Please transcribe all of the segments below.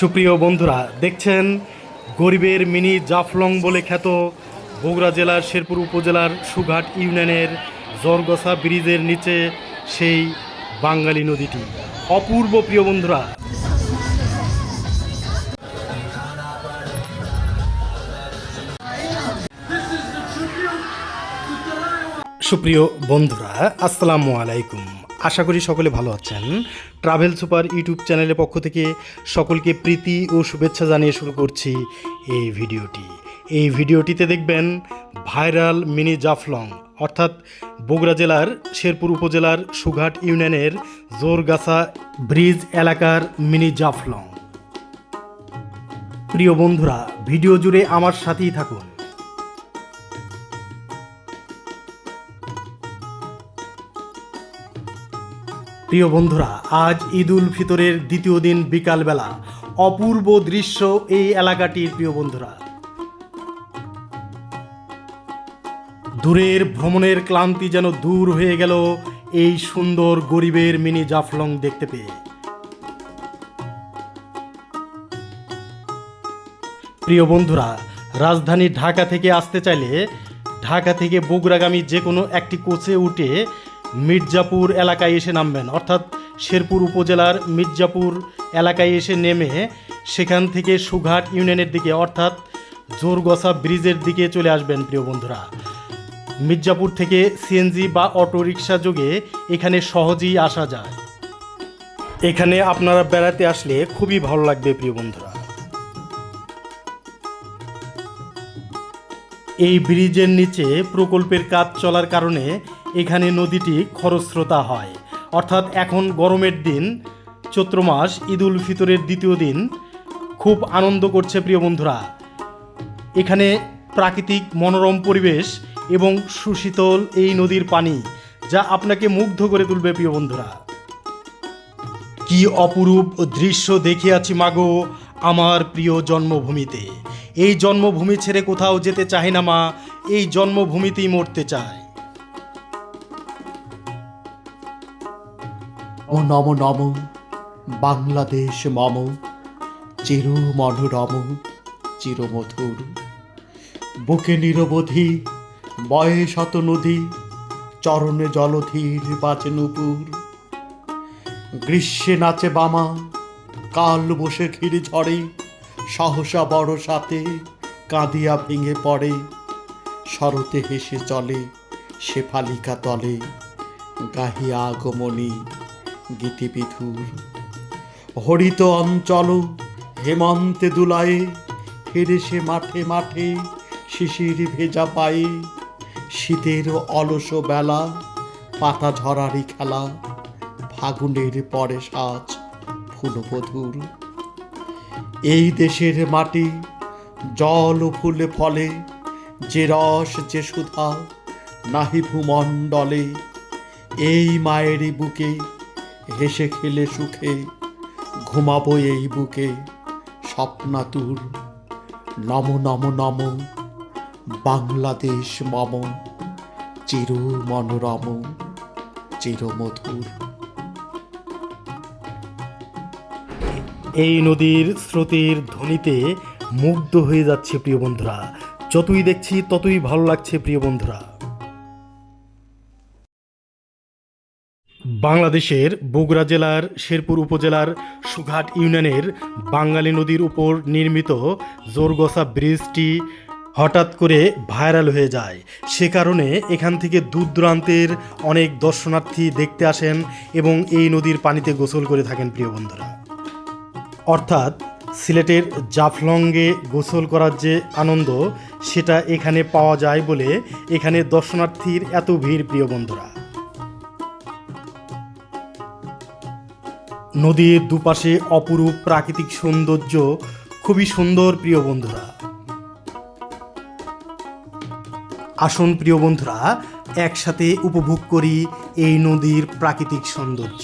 সুপ্রিয় বন্ধুরা, দেখছেন গরিবের মিনি জাফলং বলে খ্যাত বগুড়া জেলার শেরপুর উপজেলার সুঘাট ইউনিয়নের জরগসা ব্রিজের নিচে সেই বাঙালি নদীটি। অপূর্ব প্রিয় বন্ধুরা। সুপ্রিয় বন্ধুরা, আসসালামু আলাইকুম। আশা করি সকলে ভালো আছেন। ট্রাভেল সুপার ইউটিউব চ্যানেলের পক্ষ থেকে সকলকে প্রীতি ও শুভেচ্ছা জানিয়ে শুরু করছি এই ভিডিওটি। এই ভিডিওটিতে দেখবেন ভাইরাল মিনি জাফলং, অর্থাৎ বগুড়া জেলার, শেরপুর উপজেলার সুঘাট ইউনিয়নের জোরগাছা ব্রিজ এলাকার মিনি জাফলং। প্রিয় বন্ধুরা, ভিডিও জুড়ে আমার সাথেই থাকুন। প্রিয় বন্ধুরা, আজ ঈদ উল ফিতরের দ্বিতীয় দিন বিকালবেলা। অপূর্ব দৃশ্য এই এলাকাটির প্রিয় বন্ধুরা। দূরের ভ্রমণের ক্লান্তি যেন দূর হয়ে গেল এই সুন্দর গরিবের মিনি জাফলং দেখতে পেয়ে। প্রিয় বন্ধুরা, রাজধানী ঢাকা থেকে আসতে চাইলে ঢাকা থেকে বগুড়াগামী যে কোনো একটি কোচে উঠে মির্জাপুর এলাকায় এসে নামবেন। অর্থাৎ শেরপুর উপজেলার মির্জাপুর এলাকায় এসে নেমে সেখান থেকে সুঘাট ইউনিয়নের দিকে, অর্থাৎ জোরগসা ব্রিজের দিকে চলে আসবেন প্রিয় বন্ধুরা। মির্জাপুর থেকে সিএনজি বা অটো রিক্সা যোগে এখানে সহজেই আসা যায়। এখানে আপনারা বেড়াতে আসলে খুবই ভালো লাগবে প্রিয় বন্ধুরা। এই ব্রিজের নিচে প্রকল্পের কাজ চলার কারণে এখানে নদীটি খরস্রোতা হয়। অর্থাৎ এখন গরমের দিন, চৈত্র মাস ঈদ উল ফিতরের দ্বিতীয় দিন। খুব আনন্দ করছে প্রিয় বন্ধুরা। এখানে প্রাকৃতিক মনোরম পরিবেশ এবং সুশীতল এই নদীর পানি, যা আপনাকে মুগ্ধ করে তুলবে প্রিয় বন্ধুরা। কি অপরূপ দৃশ্য দেখিয়াছি মাগো আমার প্রিয় জন্মভূমিতে। এই জন্মভূমি ছেড়ে কোথাও যেতে চাই না মা, এই জন্মভূমিতেই মরতে চায়। ও নম নম, বাংলাদেশ মম চির মনোরম চিরমধুর। বুকে নিরবধি, বয়ে শত নদী চরণে জলধীর বাজে নুপুর। গ্রীষ্মে নাচে বামা, কাল বসে ঘিরে ঝড়ে সহসা বড় সাথে কাঁদিয়া ভেঙে পড়ে। শরতে হেসে চলে, শেফালিকা তলে, গাহিয়া আগমনী। গীতিবিধুর হরিত অঞ্চল, হেমন্তে দুলায়ে, ফেরে সে মাঠে মাঠে শিশির ভেজা পায়ে। শীতের অলস বেলা, পাতা ঝরারি খেলা, ফাগুনের পরে সাজ ফুলবধুর। এই দেশের মাটি, জল ফুলে ফলে, যে রস, যে সুধা, নাহি ভূমণ্ডলে, এই মায়েরই বুকে হেসে খেলে সুখে, ঘুমাবো এই বুকে, স্বপ্নাতুর নম নম নম, বাংলাদেশ মম চির মনোরম চিরমধুর এই নদীর স্রোতের ধ্বনিতে মুগ্ধ হয়ে যাচ্ছে প্রিয় বন্ধুরা। যতই দেখছি, ততই ভালো লাগছে প্রিয় বন্ধুরা। বাংলাদেশের বগুড়া জেলার, শেরপুর উপজেলার সুঘাট ইউনিয়নের বাঙালি নদীর উপর নির্মিত জোরগসা ব্রিজটি হঠাৎ করে ভাইরাল হয়ে যায়। সে কারণে এখান থেকে দূর দূরান্তের অনেক দর্শনার্থী দেখতে আসেন এবং এই নদীর পানিতে গোসল করে থাকেন প্রিয় বন্ধুরা। অর্থাৎ সিলেটের জাফলংয়ে গোসল করার যে আনন্দ, সেটা এখানে পাওয়া যায় বলে এখানে দর্শনার্থীর এত ভিড় প্রিয় বন্ধুরা। নদীর দুপাশে অপরূপ প্রাকৃতিক সৌন্দর্য। খুবই সুন্দর, প্রিয় বন্ধুরা। আসুন, প্রিয় বন্ধুরা, একসাথে উপভোগ করি এই নদীর প্রাকৃতিক সৌন্দর্য।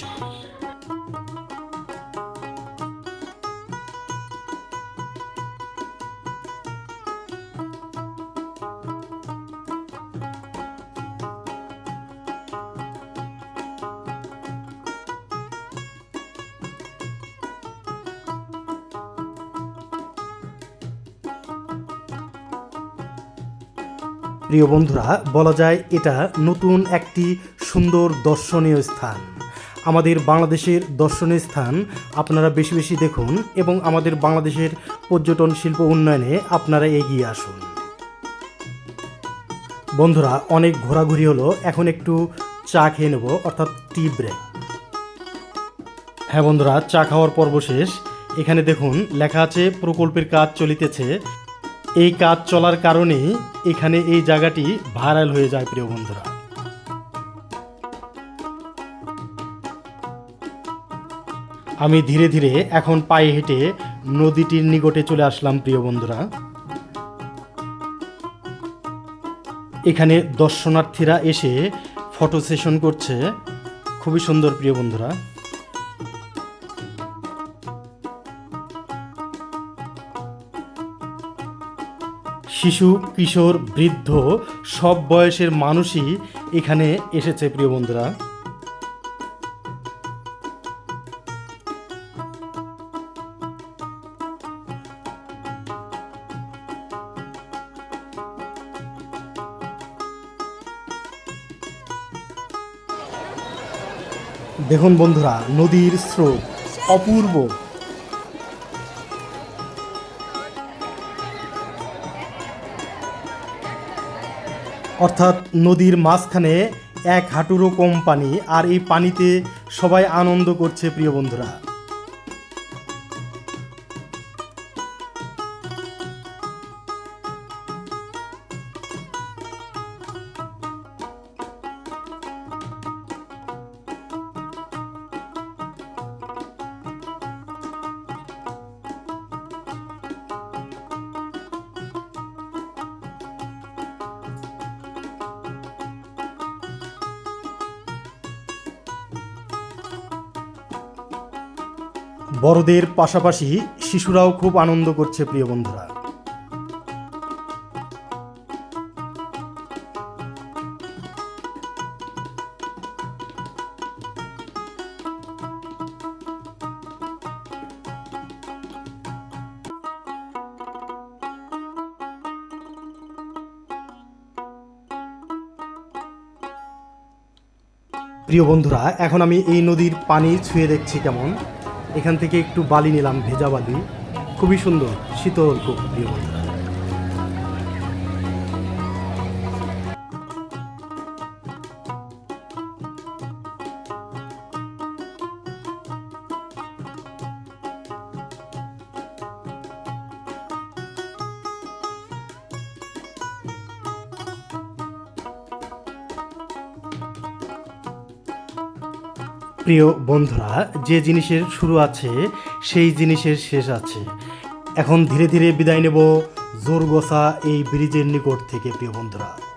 প্রিয় বন্ধুরা, বলা যায় এটা নতুন একটি সুন্দর দর্শনীয় স্থান। আমাদের বাংলাদেশের দর্শনীয় স্থান আপনারা বেশি বেশি দেখুন এবং আমাদের বাংলাদেশের পর্যটন শিল্প উন্নয়নে আপনারা এগিয়ে আসুন। বন্ধুরা, অনেক ঘোরাঘুরি হলো, এখন একটু চা খেয়ে নেব, অর্থাৎ টি ব্রেক। হ্যাঁ বন্ধুরা, চা খাওয়ার পর্ব শেষ। এখানে দেখুন, লেখা আছে, প্রকল্পের কাজ চলিতেছে। এই কাজ চলার কারণে এখানে এই জায়গাটি ভাইরাল হয়ে যায়, প্রিয় বন্ধুরা। আমি ধীরে ধীরে এখন পায়ে হেঁটে নদীটির নিকটে চলে আসলাম, প্রিয় বন্ধুরা। এখানে দর্শনার্থীরা এসে ফটো সেশন করছে। খুবই সুন্দর, প্রিয় বন্ধুরা। শিশু, কিশোর, বৃদ্ধ, সব বয়সের মানুষই এখানে এসেছে, প্রিয় বন্ধুরা। দেখুন বন্ধুরা, নদীর স্রোত অপূর্ব। অর্থাৎ নদীর মাঝখানে এক হাঁটুরও কম পানি, আর এই পানিতে সবাই আনন্দ করছে প্রিয় বন্ধুরা। বড়দের পাশাপাশি শিশুরাও খুব আনন্দ করছে প্রিয় বন্ধুরা। প্রিয় বন্ধুরা, এখন আমি এই নদীর পানি ছুঁয়ে দেখছি কেমন? এখান থেকে একটু বালি নিলাম ভেজা বালি। খুবই সুন্দর শীতল খুব প্রিয় বন্ধুরা। প্রিয় বন্ধুরা, যে জিনিসের শুরু আছে, সেই জিনিসের শেষ আছে। এখন ধীরে ধীরে বিদায় নেব জোর গোসা এই ব্রিজের নিকট থেকে, প্রিয় বন্ধুরা।